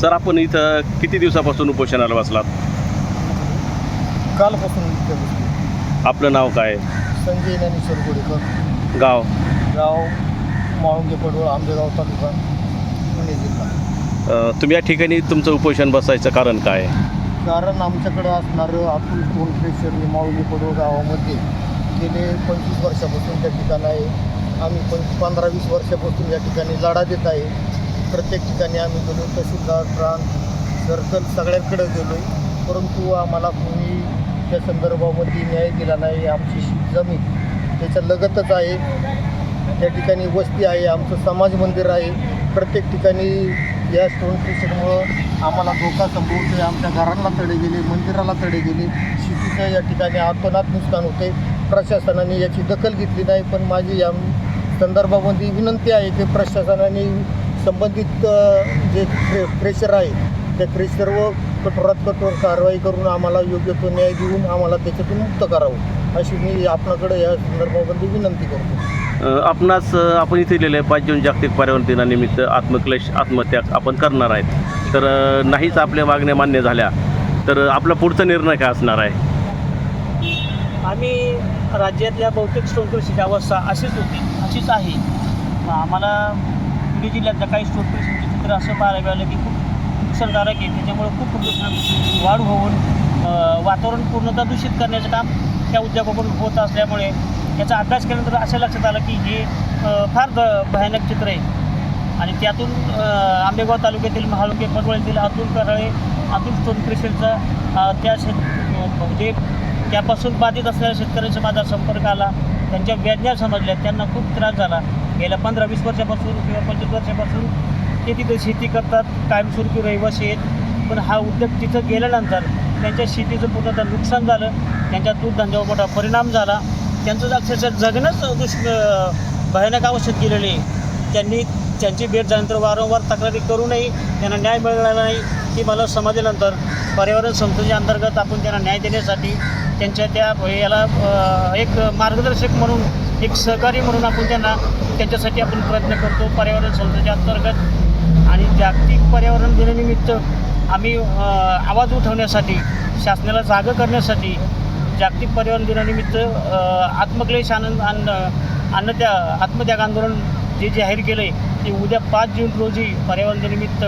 Sir आपण इथं किती दिवसापासून उपोषणाला बसलात? कालपासून इथे बसलो. आपलं नाव काय? संजय ज्ञानेश्वर गोडेकर गाव? गाव माळुंगे पडवळ आंबेगाव तालुका पुणे जिल्हा. अ, तुम्ही या ठिकाणी तुमचं उपोषण बसायचं कारण काय? कारण आमच्याकडं असणारं अतुल टोल प्रेशर हे माळुंगे पडवळ गावामध्ये गेले पंचवीस वर्षापासून त्या ठिकाणी आहे. आम्ही पण पंधरा वीस वर्षापासून या ठिकाणी लढा देत आहे. प्रत्येक ठिकाणी आम्ही गेलो तहसीलदार प्रांत सर्कल सगळ्यांकडे गेलो परंतु आम्हाला कोणी त्या संदर्भामध्ये न्याय दिला नाही आमची जमीन त्याच्या लगतच आहे. त्या ठिकाणी वस्ती आहे आमचं समाज मंदिर आहे. प्रत्येक ठिकाणी या स्टोन क्रिशनमुळं आम्हाला धोका संभवतो आहे आमच्या घरांना तडे गेले मंदिराला तडे गेले. शेतीचं या ठिकाणी आतोनात नुकसान होते प्रशासनाने याची दखल घेतली नाही पण माझी या संदर्भामध्ये विनंती आहे की प्रशासनाने संबंधित जे क्रे क्रेशर आहे त्या क्रेशरवर कठोरात कठोर कारवाई करून आम्हाला योग्य तो न्याय देऊन आम्हाला त्याच्यातून मुक्त करावं अशी मी आपणाकडे या संदर्भामध्ये विनंती करतो. आपणास आपण इथे लिहिलं आहे पाच जून जागतिक पर्यावरण दिनानिमित्त आत्मक्लेश आत्महत्या आपण करणार आहेत. तर नाहीच आपल्या मागण्या मान्य झाल्या तर आपला पुढचा निर्णय काय असणार आहे? आम्ही राज्यातल्या बहुतेक स्टोनकृषीची अवस्था अशीच होती अशीच आहे. आम्हाला सांगली जिल्ह्यातल्या काही स्टोनकृषीचे चित्र असं पाहायला मिळालं की खूप नुकसानकारक आहे. त्याच्यामुळे खूप प्रदूषण वाढ होऊन वातावरण पूर्णतः दूषित करण्याचं काम त्या उद्योगाकडून होत असल्यामुळे याचा अभ्यास केल्यानंतर असं लक्षात आलं की हे फार भयानक चित्र आहे. आणि त्यातून आंबेगाव तालुक्यातील महालुके पडवळीतील अतुल कराळे अतुल स्टोन क्रिशनचा त्या शेत म्हणजे त्यापासून बाधित असलेल्या शेतकऱ्यांचा माझा संपर्क आला. त्यांच्या व्याज्ञा समजल्या. त्यांना खूप त्रास झाला. गेल्या पंधरा वीस वर्षापासून किंवा पंचवीस वर्षापासून ते तिथं शेती करतात कायमस्वरूपी रहिवासी आहेत. पण हा उद्योग तिथं गेल्यानंतर त्यांच्या शेतीचं पूर्णतः नुकसान झालं त्यांच्या दूधधंद्यावर मोठा परिणाम झाला. त्यांचं अक्षरशः जगणंच दुष् भयानक अवस्थेत गेलेले आहे. त्यांनी त्यांची भेट झाल्यानंतर वारंवार तक्रारी करूनही त्यांना न्याय मिळाला नाही. की मला समजल्यानंतर पर्यावरण संस्थेच्या अंतर्गत आपण त्यांना न्याय देण्यासाठी त्यांच्या त्या याला एक मार्गदर्शक म्हणून एक सहकारी म्हणून आपण त्यांना त्यांच्यासाठी आपण प्रयत्न करतो पर्यावरण संस्थेच्या अंतर्गत. आणि जागतिक पर्यावरण दिनानिमित्त आम्ही आवाज उठवण्यासाठी शासनाला जागं करण्यासाठी जागतिक पर्यावरण दिनानिमित्त आत्मक्लेश आनंद अन्न अन्नत्या आत्मत्याग आंदोलन जे जाहीर केलं आहे ते उद्या पाच जून रोजी पर्यावरण दिनानिमित्त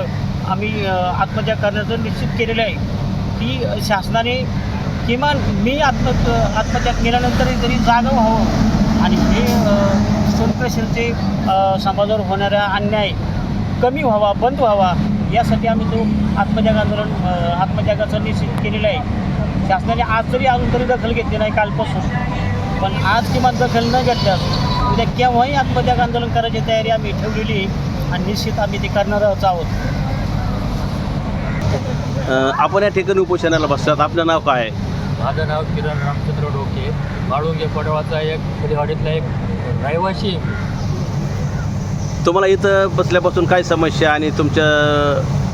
आम्ही आत्मत्याग करण्याचं निश्चित केलेलं आहे. की शासनाने किमान मी आत्म आत्मत्याग केल्यानंतरही तरी जागं व्हावं. आणि हे सोनप्रेशरचे समाजावर होणारा अन्याय कमी व्हावा बंद व्हावा यासाठी आम्ही तो आत्मत्याग आंदोलन अ, निश्चित केलेलं आहे. शासनाने आज जरी अजून तरी दखल घेतली नाही कालपासून. पण आज किमान दखल न घेतल्यास उद्या केव्हाही आत्मत्याग आंदोलन करायची तयारी आम्ही ठेवलेली आहे आणि निश्चित आम्ही ते करणारच आहोत आपण या ठिकाणी उपोषणाला बसतात आपलं नाव काय आहे? माझं नाव किरण रामचंद्र डोके. माळुंगे पडवाचा एक खेडेवाडीतला एक रहिवासी तुम्हाला इथं बसल्यापासून काय समस्या आणि तुमच्या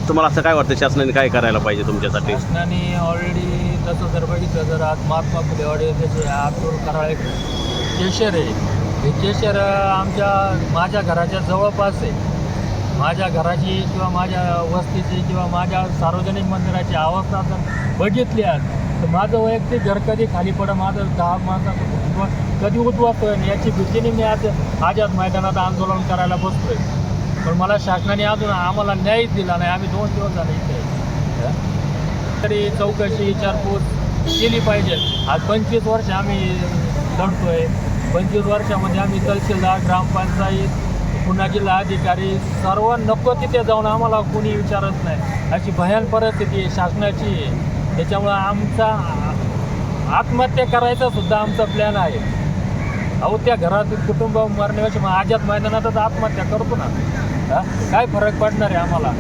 तुम्हाला असं काय वाटतं शासनाने काय करायला पाहिजे तुमच्यासाठी? शासनाने ऑलरेडी तसं जर बघितलं तर आज महात्मा फुलेवाडी त्याचे आतूर कराळे केशर आहे. हे केशर आमच्या माझ्या घराच्या जवळपास आहे. माझ्या घराची किंवा माझ्या वस्तीची किंवा माझ्या सार्वजनिक मंदिराची अवस्था जर बघितली आज. तर माझं वैयक्तिक घर कधी खाली पडं माझं दहा माझा कुटुंब कधी उद्ध्वस्त याची भीतीने मी आज आझाद मैदानात आंदोलन करायला बसतोय पण मला शासनाने अजून आम्हाला न्यायच दिला नाही. आम्ही दोन दिवस झाले इथे. तरी चौकशी विचारपूस केली पाहिजे. आज पंचवीस वर्ष आम्ही लढतोय. पंचवीस वर्षामध्ये आम्ही तहसीलदार ग्रामपंचायत पुन्हा जिल्हा अधिकारी सर्व नको तिथे जाऊन आम्हाला कोणी विचारत नाही. अशी भयान परिस्थिती आहे शासनाची आहे. त्याच्यामुळं आमचा आत्महत्या करायचा सुद्धा आमचा प्लॅन आहे. अहो त्या घरातील कुटुंब मरण्यापेक्षा मग आझाद मैदानातच आत्महत्या करतो ना. हा? काय फरक पडणार आहे आम्हाला?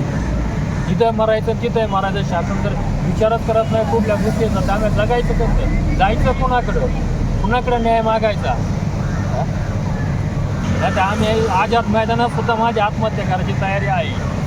जिथं मरायचं तिथं मरायचं शासन जर विचारच करत नाही कुठल्या गोष्टीचा. त्यामुळे जगायचं कसं जायचं कुणाकडं? कुणाकडं न्याय मागायचा? आम्ही आझाद मैदानात सुद्धा माझी आत्महत्या करायची तयारी आहे.